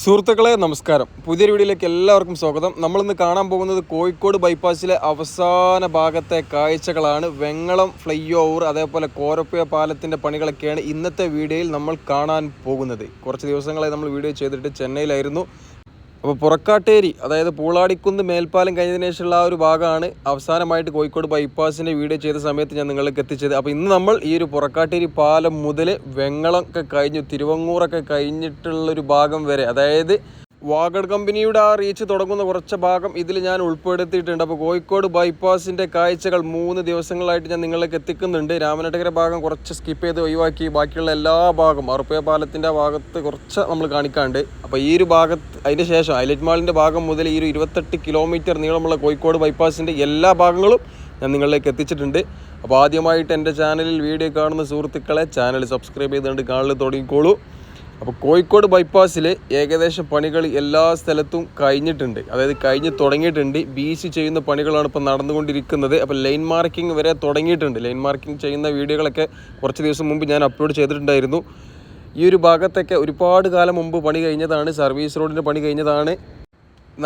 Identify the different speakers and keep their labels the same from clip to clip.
Speaker 1: സുഹൃത്തുക്കളെ നമസ്കാരം. പുതിയൊരു വീഡിയോയിലേക്ക് എല്ലാവർക്കും സ്വാഗതം. നമ്മളിന്ന് കാണാൻ പോകുന്നത് കോഴിക്കോട് ബൈപ്പാസിലെ അവസാന ഭാഗത്തെ കാഴ്ചകളാണ്. വെങ്ങളം ഫ്ലൈ ഓവർ അതേപോലെ കോരപ്പുയ പാലത്തിന്റെ പണികളൊക്കെയാണ് ഇന്നത്തെ വീഡിയോയിൽ നമ്മൾ കാണാൻ പോകുന്നത്. കുറച്ച് ദിവസങ്ങളായി നമ്മൾ വീഡിയോ ചെയ്തിട്ട് ചെന്നൈയിലായിരുന്നു. അപ്പോൾ പുറക്കാട്ടേരി അതായത് പൂളാടിക്കുന്ന് മേൽപ്പാലം കഴിഞ്ഞതിന് ശേഷമുള്ള ആ ഒരു ഭാഗമാണ് അവസാനമായിട്ട് കോഴിക്കോട് ബൈപ്പാസിന്റെ വീഡിയോ ചെയ്ത സമയത്ത് ഞാൻ നിങ്ങൾക്ക് എത്തിച്ചത്. അപ്പോൾ ഇന്ന് നമ്മൾ ഈ ഒരു പുറക്കാട്ടേരി പാലം മുതൽ വെങ്ങളൊക്കെ കഴിഞ്ഞു തിരുവങ്ങൂറൊക്കെ കഴിഞ്ഞിട്ടുള്ളൊരു ഭാഗം വരെ അതായത് വാഗഡ് കമ്പനിയുടെ ആ റീച്ച് തുടങ്ങുന്ന കുറച്ച് ഭാഗം ഇതിൽ ഞാൻ ഉൾപ്പെടുത്തിയിട്ടുണ്ട്. അപ്പോൾ കോഴിക്കോട് ബൈപ്പാസിന്റെ കാഴ്ചകൾ മൂന്ന് ദിവസങ്ങളായിട്ട് ഞാൻ നിങ്ങളിലേക്ക് എത്തിക്കുന്നുണ്ട്. രാമനാട്ടുകര ഭാഗം കുറച്ച് സ്കിപ്പ് ചെയ്ത് ഒഴിവാക്കി. ബാക്കിയുള്ള എല്ലാ ഭാഗം അറുപ്പയ പാലത്തിന്റെ ഭാഗത്ത് കുറച്ച് നമ്മൾ കാണിക്കാണ്ട്. അപ്പോൾ ഈ ഒരു ഭാഗത്ത് അതിന് ശേഷം ഹൈലൈറ്റ് മാളിന്റെ ഭാഗം മുതൽ ഈ ഒരു ഇരുപത്തെട്ട് കിലോമീറ്റർ നീളമുള്ള കോഴിക്കോട് ബൈപ്പാസിന്റെ എല്ലാ ഭാഗങ്ങളും ഞാൻ നിങ്ങളിലേക്ക് എത്തിച്ചിട്ടുണ്ട്. അപ്പോൾ ആദ്യമായിട്ട് എന്റെ ചാനലിൽ വീഡിയോ കാണുന്ന സുഹൃത്തുക്കളെ ചാനൽ സബ്സ്ക്രൈബ് ചെയ്തുകൊണ്ട് കാണൽ തുടങ്ങിക്കോളൂ. അപ്പോൾ കോഴിക്കോട് ബൈപ്പാസിൽ ഏകദേശം പണികൾ എല്ലാ സ്ഥലത്തും കഴിഞ്ഞിട്ടുണ്ട്. അതായത് കഴിഞ്ഞ് തുടങ്ങിയിട്ടുണ്ട്. ബി സി ചെയ്യുന്ന പണികളാണ് ഇപ്പോൾ നടന്നുകൊണ്ടിരിക്കുന്നത്. അപ്പോൾ ലൈൻ മാർക്കിംഗ് വരെ തുടങ്ങിയിട്ടുണ്ട്. ലൈൻ മാർക്കിംഗ് ചെയ്യുന്ന വീഡിയോകളൊക്കെ കുറച്ച് ദിവസം മുമ്പ് ഞാൻ അപ്ലോഡ് ചെയ്തിട്ടുണ്ടായിരുന്നു. ഈ ഒരു ഭാഗത്തൊക്കെ ഒരുപാട് കാലം മുമ്പ് പണി കഴിഞ്ഞതാണ്. സർവീസ് റോഡിന്റെ പണി കഴിഞ്ഞതാണ്.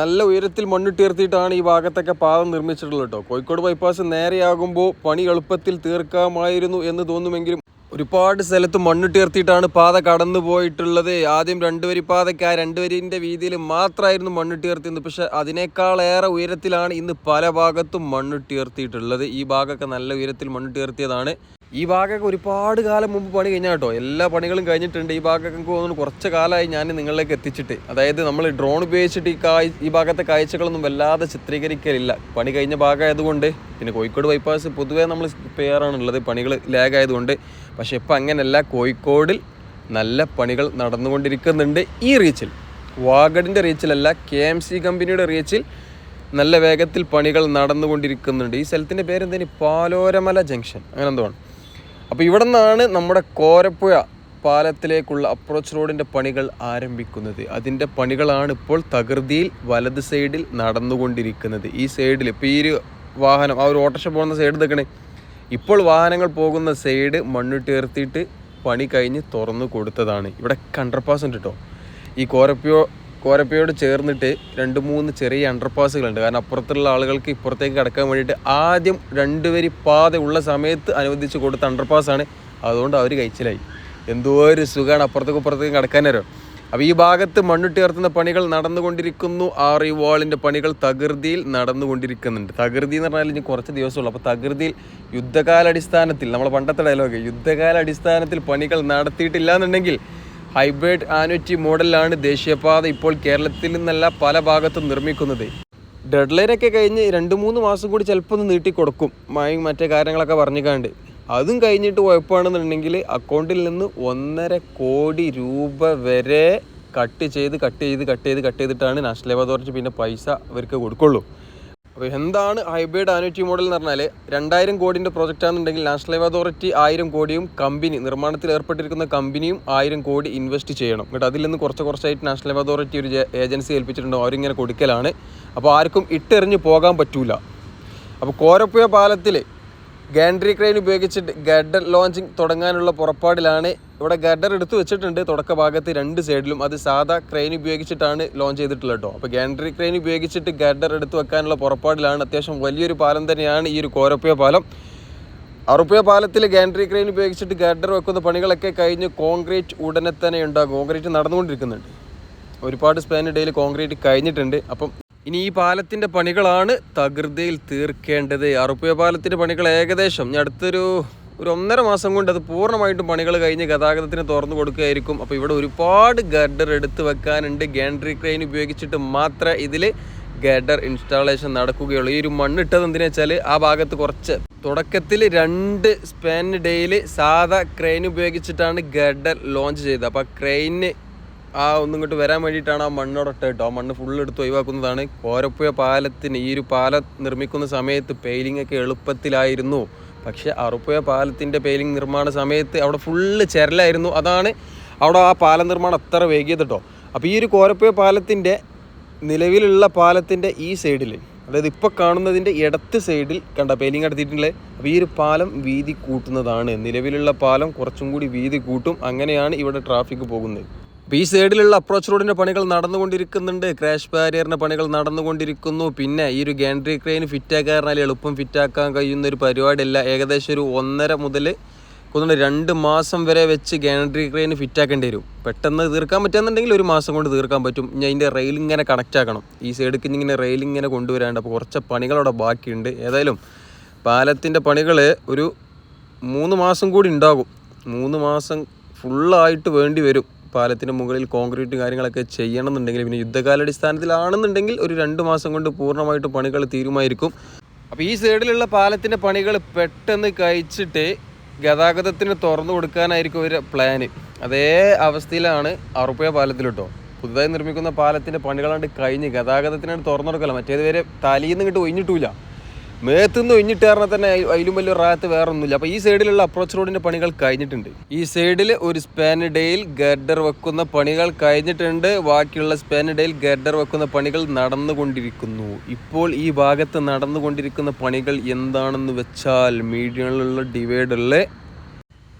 Speaker 1: നല്ല ഉയരത്തിൽ മണ്ണിട്ടുയർത്തിയിട്ടാണ് ഈ ഭാഗത്തൊക്കെ പാതം നിർമ്മിച്ചിട്ടുള്ളത് കേട്ടോ. കോഴിക്കോട് ബൈപ്പാസ് നേരെയാകുമ്പോൾ പണി എളുപ്പത്തിൽ തീർക്കാമായിരുന്നു എന്ന് തോന്നുമെങ്കിലും ഒരുപാട് സ്ഥലത്ത് മണ്ണിട്ടുയർത്തിയിട്ടാണ് പാത കടന്നു പോയിട്ടുള്ളത്. ആദ്യം രണ്ടുവരി പാതയ്ക്ക് ആ രണ്ട് വരിന്റെ വീതിയിൽ മാത്രമായിരുന്നു മണ്ണിട്ടുയർത്തിയത് പക്ഷെ അതിനേക്കാളേറെ ഉയരത്തിലാണ് ഇന്ന് പല ഭാഗത്തും മണ്ണിട്ടുയർത്തിയിട്ടുള്ളത് ഈ ഭാഗമൊക്കെ നല്ല ഉയരത്തിൽ മണ്ണിട്ടുയർത്തിയതാണ് ഈ ഭാഗമൊക്കെ ഒരുപാട് കാലം മുമ്പ് പണി കഴിഞ്ഞാൽ കേട്ടോ. എല്ലാ പണികളും കഴിഞ്ഞിട്ടുണ്ട്. ഈ ഭാഗമൊക്കെ തോന്നുന്നു കുറച്ച് കാലമായി ഞാൻ നിങ്ങളിലേക്ക് എത്തിച്ചിട്ട്. അതായത് നമ്മൾ ഡ്രോൺ ഉപയോഗിച്ചിട്ട് ഈ കായ് ഈ ഭാഗത്തെ കാഴ്ചകളൊന്നും വല്ലാതെ ചിത്രീകരിക്കലില്ല. പണി കഴിഞ്ഞ ഭാഗമായതുകൊണ്ട് പിന്നെ കോഴിക്കോട് ബൈപ്പാസ് പൊതുവേ നമ്മൾ സ്കിപ്പ് പണികൾ ലാഗ് ആയതുകൊണ്ട് പക്ഷേ ഇപ്പം അങ്ങനെയല്ല. കോഴിക്കോടിൽ നല്ല പണികൾ നടന്നുകൊണ്ടിരിക്കുന്നുണ്ട് ഈ റീച്ചിൽ വാഗഡിന്റെ റീച്ചിലല്ല കെ എം സി കമ്പനിയുടെ റീച്ചിൽ നല്ല വേഗത്തിൽ പണികൾ നടന്നുകൊണ്ടിരിക്കുന്നുണ്ട്. ഈ സ്ഥലത്തിന്റെ പേരെന്തേനി പാലോരമല ജംഗ്ഷൻ അങ്ങനെ എന്തോ ആണ്. അപ്പോൾ ഇവിടെ നിന്നാണ് നമ്മുടെ കോരപ്പുഴ പാലത്തിലേക്കുള്ള അപ്രോച്ച് റോഡിന്റെ പണികൾ ആരംഭിക്കുന്നത്. അതിന്റെ പണികളാണ് ഇപ്പോൾ തകൃതിയിൽ വലത് സൈഡിൽ നടന്നുകൊണ്ടിരിക്കുന്നത്. ഈ സൈഡിൽ ഇപ്പോൾ ഈ ഒരു വാഹനം ആ ഒരു ഓട്ടോറിക്ഷ പോകുന്ന സൈഡ് നിൽക്കണേ ഇപ്പോൾ വാഹനങ്ങൾ പോകുന്ന സൈഡ് മണ്ണിട്ടേർത്തിയിട്ട് പണി കഴിഞ്ഞ് തുറന്നു കൊടുത്തതാണ്. ഇവിടെ കണ്ടർപാസ് ഉണ്ട് കേട്ടോ ഈ കോരപ്പയോ കോരപ്പയോട് ചേർന്നിട്ട് രണ്ട് മൂന്ന് ചെറിയ അണ്ടർപാസുകളുണ്ട് കാരണം അപ്പുറത്തുള്ള ആളുകൾക്ക് ഇപ്പുറത്തേക്ക് കടക്കാൻ വേണ്ടിയിട്ട് ആദ്യം രണ്ട് വരി പാത ഉള്ള സമയത്ത് അനുവദിച്ച് കൊടുത്ത അണ്ടർപാസാണ് അതുകൊണ്ട് അവർ കഴിച്ചിലായി. എന്തോ ഒരു സുഖമാണ് അപ്പുറത്തേക്ക് കടക്കാൻ നേരം. അപ്പോൾ ഈ ഭാഗത്ത് മണ്ണിട്ട് മണ്ണിട്ടുയർത്തുന്ന പണികൾ നടന്നുകൊണ്ടിരിക്കുന്നു. ആർ ഈ വാളിന്റെ പണികൾ തകൃതിയിൽ നടന്നുകൊണ്ടിരിക്കുന്നുണ്ട്. തകൃതി എന്ന് പറഞ്ഞാൽ ഇനി കുറച്ച് ദിവസമുള്ളൂ അപ്പോൾ തകൃതിയിൽ യുദ്ധകാലാടിസ്ഥാനത്തിൽ നമ്മൾ പണ്ടത്തെ ഡയലോഗ് യുദ്ധകാലാടിസ്ഥാനത്തിൽ പണികൾ നടത്തിയിട്ടില്ല എന്നുണ്ടെങ്കിൽ ഹൈബ്രിഡ് ആനുറ്റി മോഡലിലാണ് ദേശീയപാത ഇപ്പോൾ കേരളത്തിൽ നിന്നല്ല പല ഭാഗത്തും നിർമ്മിക്കുന്നത്. ഡെഡ് ലൈനൊക്കെ കഴിഞ്ഞ് രണ്ട് മൂന്ന് മാസം കൂടി ചിലപ്പോൾ ഒന്ന് നീട്ടി കൊടുക്കും. മഴയും മറ്റേ കാര്യങ്ങളൊക്കെ പറഞ്ഞിക്കാണ്ട്. അതും കഴിഞ്ഞിട്ട് കുഴപ്പമാണെന്നുണ്ടെങ്കിൽ അക്കൗണ്ടിൽ നിന്ന് ഒന്നര കോടി രൂപ വരെ കട്ട് ചെയ്ത് കട്ട് ചെയ്ത് കട്ട് ചെയ്ത് കട്ട് ചെയ്തിട്ടാണ് നാഷണൽ ലേബർ അതോറിറ്റി പിന്നെ പൈസ അവർക്ക് കൊടുക്കുള്ളൂ. അപ്പോൾ എന്താണ് ഹൈബ്രിഡ് ആനുറ്റി മോഡൽ എന്ന് പറഞ്ഞാൽ രണ്ടായിരം കോടിന്റെ പ്രോജക്റ്റ് ആണെന്നുണ്ടെങ്കിൽ നാഷണൽ ഹൈവേ അതോറിറ്റി ആയിരം കോടിയും കമ്പനി നിർമ്മാണത്തിൽ ഏർപ്പെട്ടിരിക്കുന്ന കമ്പനിയും ആയിരം കോടി ഇൻവെസ്റ്റ് ചെയ്യണം. എന്നിട്ട് അതിൽ നിന്ന് കുറച്ച് കുറച്ചായിട്ട് നാഷണൽ ഹൈവേ അതോറിറ്റി ഒരു ഏജൻസി ഏൽപ്പിച്ചിട്ടുണ്ട്. അവരിങ്ങനെ കൊടുക്കലാണ്. അപ്പോൾ ആർക്കും ഇട്ടെറിഞ്ഞ് പോകാൻ പറ്റൂല. അപ്പോൾ കോരപ്പുഴ പാലത്തിൽ ഗാൻഡ്രി ക്രെയിൻ ഉപയോഗിച്ച് ഗഡർ ലോഞ്ചിങ് തുടങ്ങാനുള്ള പുറപ്പാടിലാണ്. ഇവിടെ ഗഡർ എടുത്തു വെച്ചിട്ടുണ്ട്. തുടക്ക ഭാഗത്ത് രണ്ട് സൈഡിലും. അത് സാധാ ക്രെയിൻ ഉപയോഗിച്ചിട്ടാണ് ലോഞ്ച് ചെയ്തിട്ടുള്ളത് കേട്ടോ. അപ്പോൾ ഗാൻഡ്രി ക്രെയിൻ ഉപയോഗിച്ചിട്ട് ഗഡർ എടുത്തു വെക്കാനുള്ള പുറപ്പാടിലാണ്. അത്യാവശ്യം വലിയൊരു പാലം തന്നെയാണ് ഈ ഒരു കോരപ്പുഴ പാലം. അറുപ്പയ പാലത്തിൽ ഗാൻഡ്രി ക്രെയിൻ ഉപയോഗിച്ചിട്ട് ഗഡർ വെക്കുന്ന പണികളൊക്കെ കഴിഞ്ഞ് കോൺക്രീറ്റ് ഉടനെ തന്നെ ഉണ്ടാകും. കോൺക്രീറ്റ് നടന്നുകൊണ്ടിരിക്കുന്നുണ്ട്. ഒരുപാട് സ്പാൻ കോൺക്രീറ്റ് കഴിഞ്ഞിട്ടുണ്ട്. അപ്പം ഇനി ഈ പാലത്തിന്റെ പണികളാണ് തകൃതിയിൽ തീർക്കേണ്ടത്. അറുപ്പയ പാലത്തിന്റെ പണികൾ ഏകദേശം ഞാൻ അടുത്തൊരു ഒരു ഒന്നര മാസം കൊണ്ട് അത് പൂർണമായിട്ടും പണികൾ കഴിഞ്ഞ് ഗതാഗതത്തിന് തുറന്നു കൊടുക്കുകയായിരിക്കും. അപ്പോൾ ഇവിടെ ഒരുപാട് ഗഡർ എടുത്ത് വെക്കാനുണ്ട്. ഗാൻഡ്രി ക്രെയിൻ ഉപയോഗിച്ചിട്ട് മാത്രമേ ഇതിൽ ഗഡർ ഇൻസ്റ്റാളേഷൻ നടക്കുകയുള്ളൂ. ഈ ഒരു മണ്ണിട്ടത് എന്തിനാ വെച്ചാൽ ആ ഭാഗത്ത് കുറച്ച് തുടക്കത്തിൽ രണ്ട് സ്പാൻ ഡേയിൽ സാധാ ക്രെയിൻ ഉപയോഗിച്ചിട്ടാണ് ഗഡർ ലോഞ്ച് ചെയ്തത്. അപ്പോൾ ക്രെയിന് ആ ഒന്നും ഇങ്ങോട്ട് വരാൻ വേണ്ടിയിട്ടാണ് ആ മണ്ണോടൊട്ട് കേട്ടോ ആ മണ്ണ് ഫുൾ എടുത്ത് ഒഴിവാക്കുന്നതാണ്. കോരപ്പുഴ പാലത്തിന് ഈ ഒരു പാലം നിർമ്മിക്കുന്ന സമയത്ത് പെയിലിംഗ് ഒക്കെ എളുപ്പത്തിലായിരുന്നു. പക്ഷേ അറുപ്പുഴ പാലത്തിന്റെ പെയിലിംഗ് നിർമ്മാണ സമയത്ത് അവിടെ ഫുള്ള് ചെരലായിരുന്നു. അതാണ് അവിടെ ആ പാലം നിർമ്മാണം അത്ര വൈകിയത് കേട്ടോ അപ്പോൾ ഈ ഒരു കോരപ്പുഴ പാലത്തിന്റെ നിലവിലുള്ള പാലത്തിന്റെ ഈ സൈഡിൽ അതായത് ഇപ്പോൾ കാണുന്നതിന്റെ ഇടത്ത് സൈഡിൽ കണ്ട പെയിലിംഗ് നടത്തിയിട്ടുള്ളത് അപ്പോൾ ഈ ഒരു പാലം വീതി കൂട്ടുന്നതാണ്. നിലവിലുള്ള പാലം കുറച്ചും കൂടി വീതി കൂട്ടും. അങ്ങനെയാണ് ഇവിടെ ട്രാഫിക് പോകുന്നത്. അപ്പോൾ ഈ സൈഡിലുള്ള അപ്രോച്ച് റോഡിന്റെ പണികൾ നടന്നുകൊണ്ടിരിക്കുന്നുണ്ട്. ക്രാഷ് ബാരിയറിന്റെ പണികൾ നടന്നുകൊണ്ടിരിക്കുന്നു. പിന്നെ ഈ ഒരു ഗാൻഡ്രി ക്രെയിൻ ഫിറ്റാക്കാറിനാൽ എളുപ്പം ഫിറ്റാക്കാൻ കഴിയുന്ന ഒരു പരിപാടിയല്ല. ഏകദേശം ഒരു ഒന്നര മുതൽ കൊന്നുണ്ട് രണ്ട് മാസം വരെ വെച്ച് ഗാൻഡ്രി ക്രെയിൻ ഫിറ്റാക്കേണ്ടി വരും. പെട്ടെന്ന് തീർക്കാൻ പറ്റുന്നുണ്ടെങ്കിൽ ഒരു മാസം കൊണ്ട് തീർക്കാൻ പറ്റും. ഇനി അതിന്റെ റെയിൽ ഇങ്ങനെ കണക്റ്റ് ആക്കണം. ഈ സൈഡിൽ ഇങ്ങനെ റെയിൽ ഇങ്ങനെ കൊണ്ടുവരാണ്ട്. അപ്പോൾ കുറച്ച് പണികളവിടെ ബാക്കിയുണ്ട്. ഏതായാലും പാലത്തിന്റെ പണികൾ ഒരു മൂന്ന് മാസം കൂടി ഉണ്ടാകും. മൂന്ന് മാസം ഫുള്ളായിട്ട് വേണ്ടി വരും. പാലത്തിന് മുകളിൽ കോൺക്രീറ്റ് കാര്യങ്ങളൊക്കെ ചെയ്യണമെന്നുണ്ടെങ്കിൽ പിന്നെ യുദ്ധകാലാടിസ്ഥാനത്തിലാണെന്നുണ്ടെങ്കിൽ ഒരു രണ്ട് മാസം കൊണ്ട് പൂർണമായിട്ട് പണികൾ തീരുമായിരിക്കും. അപ്പോൾ ഈ സൈഡിലുള്ള പാലത്തിന്റെ പണികൾ പെട്ടെന്ന് കഴിച്ചിട്ട് ഗതാഗതത്തിന് തുറന്നു കൊടുക്കാനായിരിക്കും ഒരു പ്ലാന്. അതേ അവസ്ഥയിലാണ് അറുപ്പയ പാലത്തിൽ കേട്ടോ. പുതുതായി നിർമ്മിക്കുന്ന പാലത്തിന്റെ പണികളാണ്ട് കഴിഞ്ഞ് ഗതാഗതത്തിനാണ് തുറന്നു കൊടുക്കല. മറ്റേത് വരെ തലയിൽ നിന്ന് ഇങ്ങോട്ട് ഒഴിഞ്ഞിട്ടില്ല മേത്തുനിന്ന് ഒഴിഞ്ഞിട്ട് കാരണം തന്നെ അതിലും വലിയ റാത്ത് വേറെ ഒന്നുമില്ല അപ്പോൾ ഈ സൈഡിലുള്ള അപ്രോച്ച് റോഡിന്റെ പണികൾ കഴിഞ്ഞിട്ടുണ്ട്. ഈ സൈഡിൽ ഒരു സ്പാനിഡയിൽ ഗർഡർ വെക്കുന്ന പണികൾ കഴിഞ്ഞിട്ടുണ്ട്. ബാക്കിയുള്ള സ്പാനിഡയിൽ ഗർഡർ വെക്കുന്ന പണികൾ നടന്നുകൊണ്ടിരിക്കുന്നു. ഇപ്പോൾ ഈ ഭാഗത്ത് നടന്നുകൊണ്ടിരിക്കുന്ന പണികൾ എന്താണെന്ന് വെച്ചാൽ മീഡിയങ്ങളിലുള്ള ഡിവൈഡറിൽ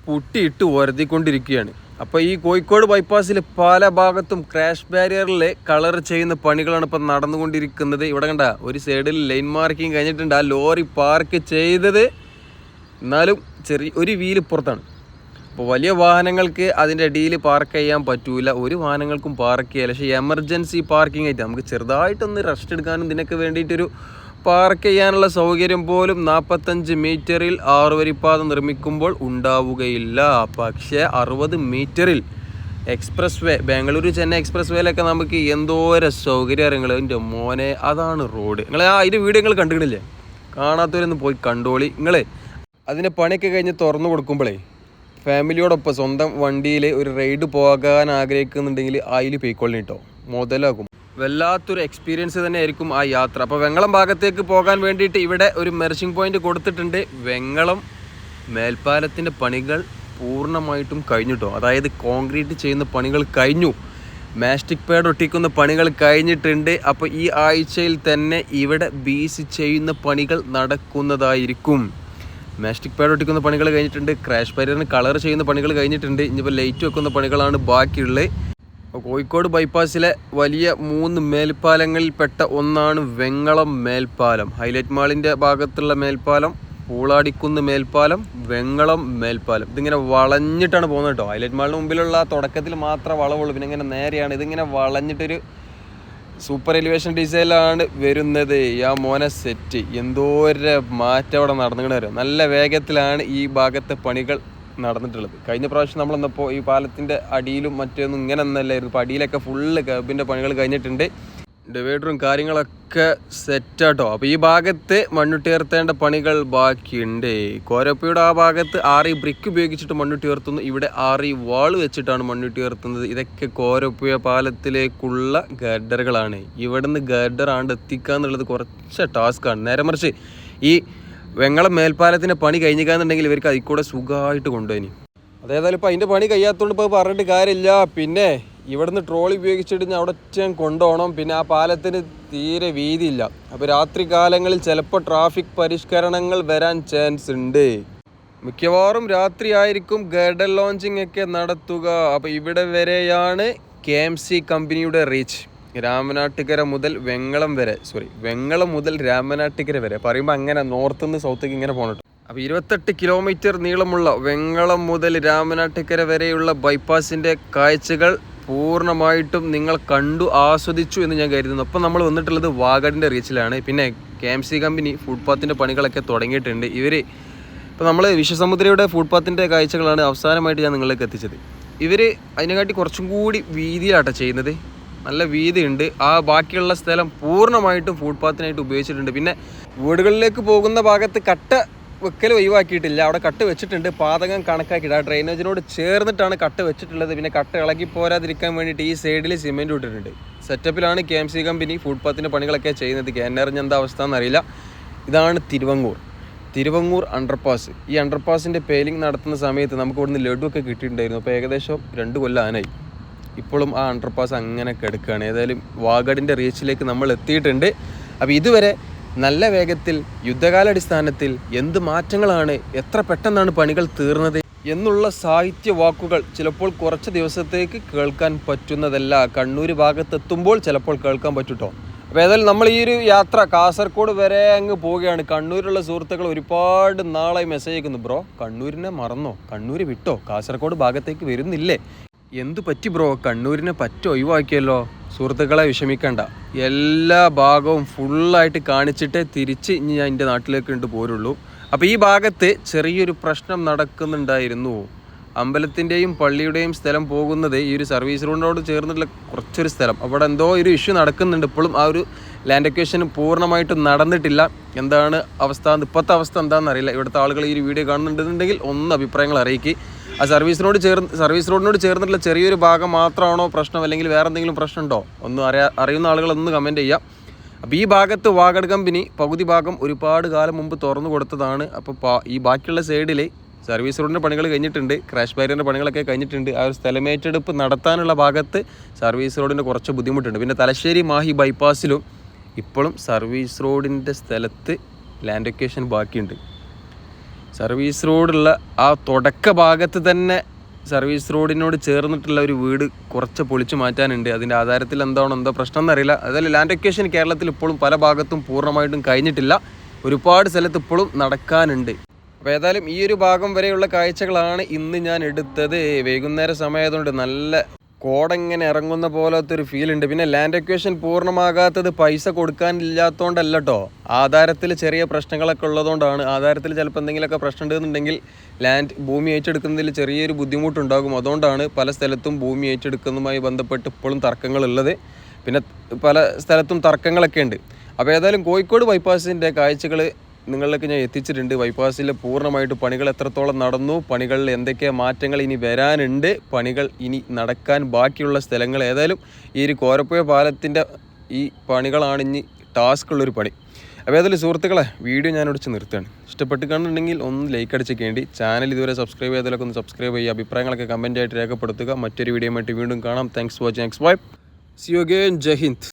Speaker 1: പുട്ടിയിട്ട് വരുത്തിക്കൊണ്ടിരിക്കുകയാണ്. അപ്പോൾ ഈ കോഴിക്കോട് ബൈപ്പാസിൽ പല ഭാഗത്തും ക്രാഷ് ബാരിയറിൽ കളർ ചെയ്യുന്ന പണികളാണ് ഇപ്പം നടന്നുകൊണ്ടിരിക്കുന്നത്. ഇവിടെ കണ്ട ഒരു സൈഡിൽ ലൈൻ മാർക്കിങ് കഴിഞ്ഞിട്ടുണ്ട്. ആ ലോറി പാർക്ക് ചെയ്തത് എന്നാലും ചെറിയ ഒരു വീൽ പുറത്താണ് അപ്പോൾ വലിയ വാഹനങ്ങൾക്ക് അതിന്റെ അടിയിൽ പാർക്ക് ചെയ്യാൻ പറ്റൂല. ഒരു വാഹനങ്ങൾക്കും പാർക്ക് ചെയ്യാൻ പക്ഷേ എമർജൻസി പാർക്കിംഗ് ആയിട്ട് നമുക്ക് ചെറുതായിട്ടൊന്ന് റെസ്റ്റ് എടുക്കാനും ഇതിനൊക്കെ വേണ്ടിയിട്ടൊരു പാർക്ക് ചെയ്യാനുള്ള സൗകര്യം പോലും നാൽപ്പത്തഞ്ച് മീറ്ററിൽ ആറുവരിപ്പാത നിർമ്മിക്കുമ്പോൾ ഉണ്ടാവുകയില്ല. പക്ഷേ അറുപത് മീറ്ററിൽ expressway Bangalore Chennai express വേയിലൊക്കെ നമുക്ക് എന്തോരം സൗകര്യങ്ങൾ എന്റെ മോനെ. അതാണ് റോഡ്. നിങ്ങൾ ആ അതിന്റെ വീഡിയോ നിങ്ങൾ കണ്ടിട്ടില്ലേ? കാണാത്തവരൊന്ന് പോയി കണ്ടോളി. നിങ്ങൾ അതിന്റെ പണിയൊക്കെ കഴിഞ്ഞ് തുറന്നു കൊടുക്കുമ്പോഴേ ഫാമിലിയോടൊപ്പം സ്വന്തം വണ്ടിയിൽ ഒരു റൈഡ് പോകാൻ ആഗ്രഹിക്കുന്നുണ്ടെങ്കിൽ അതിൽ പോയിക്കൊള്ളണം കേട്ടോ. മുതലാകും. വല്ലാത്തൊരു എക്സ്പീരിയൻസ് തന്നെ ആയിരിക്കും ആ യാത്ര. അപ്പോൾ വെങ്ങളം ഭാഗത്തേക്ക് പോകാൻ വേണ്ടിയിട്ട് ഇവിടെ ഒരു മെർച്ചിങ് പോയിന്റ് കൊടുത്തിട്ടുണ്ട്. വെങ്ങളം മേൽപ്പാലത്തിന്റെ പണികൾ പൂർണമായിട്ടും കഴിഞ്ഞിട്ടോ അതായത് കോൺക്രീറ്റ് ചെയ്യുന്ന പണികൾ കഴിഞ്ഞു. മാസ്റ്റിക് പാഡ് ഒട്ടിക്കുന്ന പണികൾ കഴിഞ്ഞിട്ടുണ്ട്. അപ്പോൾ ഈ ആഴ്ചയിൽ തന്നെ ഇവിടെ ബീസ് ചെയ്യുന്ന പണികൾ നടക്കുന്നതായിരിക്കും. മാസ്റ്റിക് പാഡ് ഒട്ടിക്കുന്ന പണികൾ കഴിഞ്ഞിട്ടുണ്ട്. ക്രാഷ് പരിയറിന് കളർ ചെയ്യുന്ന പണികൾ കഴിഞ്ഞിട്ടുണ്ട്. ഇനിയിപ്പോൾ ലൈറ്റ് വെക്കുന്ന പണികളാണ് ബാക്കിയുള്ളത്. കോഴിക്കോട് ബൈപ്പാസിലെ വലിയ മൂന്ന് മേൽപ്പാലങ്ങളിൽപ്പെട്ട ഒന്നാണ് വെങ്ങളം മേൽപ്പാലം. ഹൈലൈറ്റ് മാളിന്റെ ഭാഗത്തുള്ള മേൽപ്പാലം പൂളാടിക്കുന്ന് മേൽപ്പാലം വെങ്ങളം മേൽപ്പാലം. ഇതിങ്ങനെ വളഞ്ഞിട്ടാണ് പോകുന്നത് കേട്ടോ. ഹൈലൈറ്റ് മാളിന് മുമ്പിലുള്ള തുടക്കത്തിൽ മാത്രമേ വളവുള്ളൂ. പിന്നെ ഇങ്ങനെ നേരെയാണ്. ഇതിങ്ങനെ വളഞ്ഞിട്ടൊരു സൂപ്പർ എലിവേഷൻ ഡിസൈനിലാണ് വരുന്നത്. ആ മോനെ സെറ്റ്. എന്തോരം മാറ്റം അവിടെ നടന്നിട്ട് വരും. നല്ല വേഗത്തിലാണ് ഈ ഭാഗത്തെ പണികൾ നടന്നിട്ടുള്ളത്. കഴിഞ്ഞ പ്രാവശ്യം നമ്മൾ എന്നപ്പോൾ ഈ പാലത്തിന്റെ അടിയിലും മറ്റൊന്നും ഇങ്ങനെ ഒന്നല്ലായിരുന്നു ഇപ്പോൾ അടിയിലൊക്കെ ഫുള്ള് കബിന്റെ പണികൾ കഴിഞ്ഞിട്ടുണ്ട്. ഡിവൈഡറും കാര്യങ്ങളൊക്കെ സെറ്റാട്ടോ അപ്പോൾ ഈ ഭാഗത്ത് മണ്ണുട്ടിയർത്തേണ്ട പണികൾ ബാക്കിയുണ്ട്. കോരപ്പയുടെ ആ ഭാഗത്ത് ആറി ബ്രിക്ക് ഉപയോഗിച്ചിട്ട് മണ്ണുട്ടിയർത്തുന്നു. ഇവിടെ ആറി വാൾ വെച്ചിട്ടാണ് മണ്ണുട്ടിയർത്തുന്നത്. ഇതൊക്കെ കോരപ്പുയ പാലത്തിലേക്കുള്ള ഗഡറുകളാണ് ഇവിടുന്ന് ഗഡർ ആണ്ട് എത്തിക്കുക എന്നുള്ളത് കുറച്ച് ടാസ്ക്കാണ് നേരെ മറിച്ച് ഈ വെങ്ങളം മേൽപ്പാലത്തിന്റെ പണി കഴിഞ്ഞിക്കാന്നുണ്ടെങ്കിൽ ഇവർക്ക് അതിൽ കൂടെ സുഖമായിട്ട് കൊണ്ടുപോയി അതേതായാലും ഇപ്പോൾ അതിന്റെ പണി കഴിയാത്തതുകൊണ്ട് ഇപ്പോൾ പറഞ്ഞിട്ട് കാര്യമില്ല. പിന്നെ ഇവിടുന്ന് ട്രോളി ഉപയോഗിച്ചിട്ട് ഞാൻ അവിടെ കൊണ്ടുപോകണം. പിന്നെ ആ പാലത്തിന് തീരെ വീതിയില്ല. അപ്പോൾ രാത്രി കാലങ്ങളിൽ ചിലപ്പോൾ ട്രാഫിക് പരിഷ്കരണങ്ങൾ വരാൻ ചാൻസ് ഉണ്ട്. മിക്കവാറും രാത്രി ആയിരിക്കും ഗഡൽ ലോഞ്ചിങ് ഒക്കെ നടത്തുക. അപ്പോൾ ഇവിടെ വരെയാണ് കെ എം സി കമ്പനിയുടെ റീച്ച് രാമനാട്ടുകര മുതൽ വെങ്ങളം വരെ സോറി വെങ്ങളം മുതൽ രാമനാട്ടുകര വരെ. പറയുമ്പോൾ അങ്ങനെ നോർത്ത് നിന്ന് സൗത്തേക്ക് ഇങ്ങനെ പോകണം. അപ്പോൾ ഇരുപത്തെട്ട് കിലോമീറ്റർ നീളമുള്ള വെങ്ങളം മുതൽ രാമനാട്ടുകര വരെയുള്ള ബൈപ്പാസിന്റെ കാഴ്ചകൾ പൂർണമായിട്ടും നിങ്ങൾ കണ്ടു ആസ്വദിച്ചു എന്ന് ഞാൻ കരുതുന്നു. അപ്പം നമ്മൾ വന്നിട്ടുള്ളത് വാഗഡിന്റെ റീച്ചിലാണ് പിന്നെ കെ എം സി കമ്പനി ഫുട്പാത്തിന്റെ പണികളൊക്കെ തുടങ്ങിയിട്ടുണ്ട്. ഇവർ ഇപ്പോൾ നമ്മൾ വിശ്വസമുദ്രയുടെ ഫുട്പാത്തിന്റെ കാഴ്ചകളാണ് അവസാനമായിട്ട് ഞാൻ നിങ്ങളിലേക്ക് എത്തിച്ചത്. ഇവർ അതിനെക്കാട്ടി കുറച്ചും കൂടി വീതിയിലാട്ടോ ചെയ്യുന്നത്. നല്ല വീതിയുണ്ട്. ആ ബാക്കിയുള്ള സ്ഥലം പൂർണമായിട്ടും ഫുട്പാത്തിനായിട്ട് ഉപയോഗിച്ചിട്ടുണ്ട്. പിന്നെ വീടുകളിലേക്ക് പോകുന്ന ഭാഗത്ത് കട്ട വെക്കൽ ഒഴിവാക്കിയിട്ടില്ല. അവിടെ കട്ട് വെച്ചിട്ടുണ്ട്. പാതകം കണക്കാക്കിയിട്ട് ആ ഡ്രെയിനേജിനോട് ചേർന്നിട്ടാണ് കട്ട് വെച്ചിട്ടുള്ളത്. പിന്നെ കട്ട് ഇളകി പോരാതിരിക്കാൻ വേണ്ടിയിട്ട് ഈ സൈഡിൽ സിമെന്റ് ഇട്ടിട്ടുണ്ട്. സെറ്റപ്പിലാണ് കെ എം സി കമ്പനി ഫുട്പാത്തിന്റെ പണികളൊക്കെ ചെയ്യുന്നത്. കേന്നറിഞ്ഞ എന്താ അവസ്ഥ എന്നറിയില്ല. ഇതാണ് തിരുവങ്ങൂർ. തിരുവങ്ങൂർ അണ്ടർപാസ് ഈ അണ്ടർപാസിന്റെ പേലിംഗ് നടത്തുന്ന സമയത്ത് നമുക്ക് ഇവിടുന്ന് ലഡു ഒക്കെ കിട്ടിയിട്ടുണ്ടായിരുന്നു. അപ്പോൾ ഏകദേശം രണ്ട് കൊല്ലം ആനായി. ഇപ്പോഴും ആ അണ്ടർപാസ് അങ്ങനെ കിടക്കുകയാണ്. ഏതായാലും വാഗഡിന്റെ റീച്ചിലേക്ക് നമ്മൾ എത്തിയിട്ടുണ്ട്. അപ്പോൾ ഇതുവരെ നല്ല വേഗത്തിൽ യുദ്ധകാലാടിസ്ഥാനത്തിൽ എന്ത് മാറ്റങ്ങളാണ് എത്ര പെട്ടെന്നാണ് പണികൾ തീർന്നത് എന്നുള്ള സാഹിത്യ വാക്കുകൾ ചിലപ്പോൾ കുറച്ച് ദിവസത്തേക്ക് കേൾക്കാൻ പറ്റുന്നതല്ല. കണ്ണൂർ ഭാഗത്തെത്തുമ്പോൾ ചിലപ്പോൾ കേൾക്കാൻ പറ്റൂട്ടോ. അപ്പോൾ ഏതായാലും നമ്മൾ ഈ ഒരു യാത്ര കാസർഗോഡ് വരെ അങ്ങ് പോവുകയാണ്. കണ്ണൂരിലുള്ള സുഹൃത്തുക്കൾ ഒരുപാട് നാളായി മെസ്സേജ് അയക്കുന്നു. ബ്രോ കണ്ണൂരിനെ മറന്നോ? കണ്ണൂർ വിട്ടോ? കാസർഗോഡ് ഭാഗത്തേക്ക് വരുന്നില്ലേ? എന്തു പറ്റി ബ്രോ? കണ്ണൂരിനെ പറ്റി ഒഴിവാക്കിയല്ലോ. സുഹൃത്തുക്കളെ വിഷമിക്കണ്ട. എല്ലാ ഭാഗവും ഫുള്ളായിട്ട് കാണിച്ചിട്ടേ തിരിച്ച് ഇനി ഞാൻ എന്റെ നാട്ടിലേക്ക് കൊണ്ട് പോരുള്ളൂ. അപ്പോൾ ഈ ഭാഗത്ത് ചെറിയൊരു പ്രശ്നം നടക്കുന്നുണ്ടായിരുന്നു. അമ്പലത്തിന്റെയും പള്ളിയുടെയും സ്ഥലം പോകുന്നത് ഈ ഒരു സർവീസ് റോഡിനോട് ചേർന്നിട്ടുള്ള കുറച്ചൊരു സ്ഥലം. അവിടെ എന്തോ ഒരു ഇഷ്യൂ നടക്കുന്നുണ്ട്. ഇപ്പോഴും ആ ഒരു ലാൻഡ് അക്വേഷൻ പൂർണമായിട്ടും നടന്നിട്ടില്ല. എന്താണ് അവസ്ഥ? ഇപ്പോഴത്തെ അവസ്ഥ എന്താണെന്ന് അറിയില്ല. ഇവിടുത്തെ ആളുകൾ ഈ ഒരു വീഡിയോ കാണുന്നുണ്ടെന്നുണ്ടെങ്കിൽ ഒന്ന് അഭിപ്രായങ്ങൾ അറിയിക്കുക ആ സർവീസ് റോഡ് ചേർന്ന് സർവീസ് റോഡിനോട് ചേർന്നിട്ടുള്ള ചെറിയൊരു ഭാഗം മാത്രമാണോ പ്രശ്നം? അല്ലെങ്കിൽ വേറെ എന്തെങ്കിലും പ്രശ്നമുണ്ടോ? ഒന്ന് അറിയാ അറിയുന്ന ആളുകളൊന്ന് കമന്റ് ചെയ്യാം. അപ്പോൾ ഈ ഭാഗത്ത് വാഗഡ് കമ്പനി പകുതി ഭാഗം ഒരുപാട് കാലം മുമ്പ് തുറന്നു കൊടുത്തതാണ്. അപ്പോൾ ഈ ബാക്കിയുള്ള സൈഡിൽ സർവീസ് റോഡിന്റെ പണികൾ കഴിഞ്ഞിട്ടുണ്ട്. ക്രാഷ് ബാരിയറിന്റെ പണികളൊക്കെ കഴിഞ്ഞിട്ടുണ്ട്. ആ ഒരു സ്ഥലമേറ്റെടുപ്പ് നടത്താനുള്ള ഭാഗത്ത് സർവീസ് റോഡിന് കുറച്ച് ബുദ്ധിമുട്ടുണ്ട്. പിന്നെ തലശ്ശേരി മാഹി ബൈപ്പാസിലും ഇപ്പോഴും സർവീസ് റോഡിന്റെ സ്ഥലത്ത് ലാൻഡ് ലൊക്കേഷൻ ബാക്കിയുണ്ട്. സർവീസ് റോഡുള്ള ആ തുടക്ക ഭാഗത്ത് തന്നെ സർവീസ് റോഡിനോട് ചേർന്നിട്ടുള്ള ഒരു വീട് കുറച്ച് പൊളിച്ചു മാറ്റാനുണ്ട്. അതിന്റെ ആധാരത്തിൽ എന്താണോ എന്തോ പ്രശ്നം എന്നറിയില്ല. അതായത് ലാൻഡ് ലൊക്കേഷൻ കേരളത്തിൽ ഇപ്പോഴും പല ഭാഗത്തും പൂർണമായിട്ടും കഴിഞ്ഞിട്ടില്ല. ഒരുപാട് സ്ഥലത്ത് ഇപ്പോഴും നടക്കാനുണ്ട്. അപ്പോൾ ഏതായാലും ഈ ഒരു ഭാഗം വരെയുള്ള കാഴ്ചകളാണ് ഇന്ന് ഞാൻ എടുത്തത്. വൈകുന്നേര സമയമായതുകൊണ്ട് നല്ല കോടങ്ങനെ ഇറങ്ങുന്ന പോലത്തെ ഒരു ഫീൽ ഉണ്ട്. പിന്നെ ലാൻഡ് എക്വേഷൻ പൂർണമാകാത്തത് പൈസ കൊടുക്കാനില്ലാത്തതുകൊണ്ടല്ല കേട്ടോ ആധാരത്തിൽ ചെറിയ പ്രശ്നങ്ങളൊക്കെ ഉള്ളതുകൊണ്ടാണ്. ആധാരത്തിൽ ചിലപ്പോൾ എന്തെങ്കിലുമൊക്കെ പ്രശ്നം ഉണ്ടെന്നുണ്ടെങ്കിൽ ലാൻഡ് ഭൂമി ഏറ്റെടുക്കുന്നതിൽ ചെറിയൊരു ബുദ്ധിമുട്ടുണ്ടാകും. അതുകൊണ്ടാണ് പല സ്ഥലത്തും ഭൂമി ഏറ്റെടുക്കുന്നതുമായി ബന്ധപ്പെട്ട് ഇപ്പോഴും തർക്കങ്ങളുള്ളത്. പിന്നെ പല സ്ഥലത്തും തർക്കങ്ങളൊക്കെ ഉണ്ട്. അപ്പോൾ ഏതായാലും കോഴിക്കോട് ബൈപ്പാസിന്റെ കാഴ്ചകൾ നിങ്ങളിലേക്ക് ഞാൻ എത്തിച്ചിട്ടുണ്ട്. ബൈപ്പാസിൽ പൂർണമായിട്ട് പണികൾ എത്രത്തോളം നടന്നു പണികളിൽ എന്തൊക്കെ മാറ്റങ്ങൾ ഇനി വരാനുണ്ട് പണികൾ ഇനി നടക്കാൻ ബാക്കിയുള്ള സ്ഥലങ്ങൾ ഏതായാലും ഈ ഒരു കോരപ്പുഴ പാലത്തിന്റെ ഈ പണികളാണ് ഇനി ടാസ്ക് ഉള്ളൊരു പണി. അപ്പോൾ ഏതായാലും സുഹൃത്തുക്കളെ വീഡിയോ ഞാൻ ഒടിച്ച് നിർത്തുകയാണ്. ഇഷ്ടപ്പെട്ട് കാണുന്നുണ്ടെങ്കിൽ ഒന്ന് ലൈക്ക് അടിച്ച് അടിച്ചേക്കേണ്ടി ചാനൽ ഇതുവരെ സബ്സ്ക്രൈബ് ചെയ്തതിലൊക്കെ ഒന്ന് സബ്സ്ക്രൈബ് ചെയ്യുക. അഭിപ്രായങ്ങളൊക്കെ കമന്റായിട്ട് രേഖപ്പെടുത്തുക. മറ്റൊരു വീഡിയോ വീണ്ടും കാണാം. Thanks for watching X vibe see you again Jai Hind